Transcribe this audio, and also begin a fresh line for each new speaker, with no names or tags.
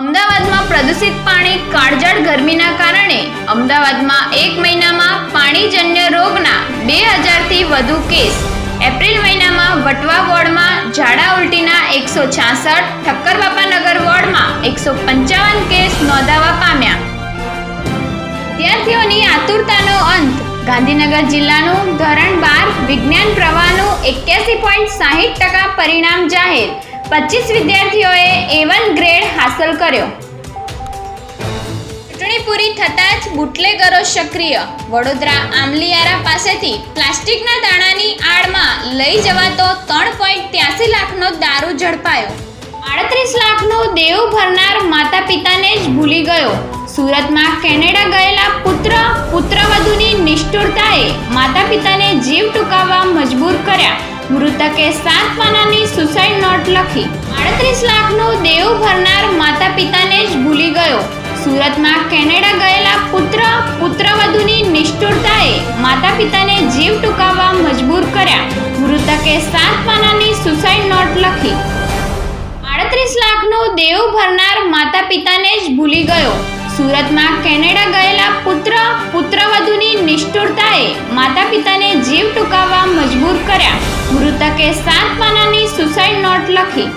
અમદાવાદમાં પ્રદૂષિત પાણી કાળઝાળ ગરમીના કારણે અમદાવાદમાં એક મહિનામાં પાણીજન્ય રોગના બે હજારથી વધુ કેસ. એપ્રિલ મહિનામાં વટવા વોર્ડમાં ઝાડા ઉલટીના એકસો છાસઠ ઠક્કરબાપાનગર વોર્ડમાં એકસો પંચાવન કેસ નોંધાવા પામ્યા. વિદ્યાર્થીઓની આતુરતાનો અંત. ગાંધીનગર જિલ્લાનું ધોરણ બાર વિજ્ઞાન પ્રવાહનું એક્યાસી પોઈન્ટ સાહીઠ ટકા પરિણામ જાહેર. પચીસ વિદ્યાર્થીઓએ એ વન ગ્રેડ હાંસલ કર્યો. ચૂંટણી પૂરી થતાં જ બુટલેગરો સક્રિય. વડોદરા આમલીયારા પાસેથી પ્લાસ્ટિકના દાણાની આડમાં લઈ જવાતો ત્રણ પોઈન્ટ ત્યાસી લાખનો દારૂ ઝડપાયો. આડત્રીસ લાખનો દેવ ભરનાર માતા પિતાને જ ભૂલી ગયો. સુરતમાં કેનેડા ગયેલા પુત્ર, પુત્રવધુની નિષ્ઠુરતાએ માતા પિતાને જીવ ટૂંકાવવા મજબૂર કર્યા. મૃતકે સાત પાનાની સુસાઇડ નોટ લખી આડત્રીસ લાખનું દેવું ભરનાર માતા પિતાને જ ભૂલી ગયો. સુરતમાં કેનેડા ગયેલા પુત્ર, પુત્રવધુની નિષ્ઠુરતાએ માતા પિતાને જીવ ટૂંકાવવા મજબૂર કર્યા. મૃતકે સાત પાનાની સુસાઇડ નોટ લખી આડત્રીસ લાખનું દેવું ભરનાર માતા પિતાને જ ભૂલી ગયો. સુરતમાં કેનેડા ગયેલા પુત્ર, પુત્રવધુની નિષ્ઠુરતાએ માતા પિતાને જીવ ટૂંકાવવા મજબૂર કર્યા. મૃતકે સાત પાનાની સુસાઇડ નોટ લખી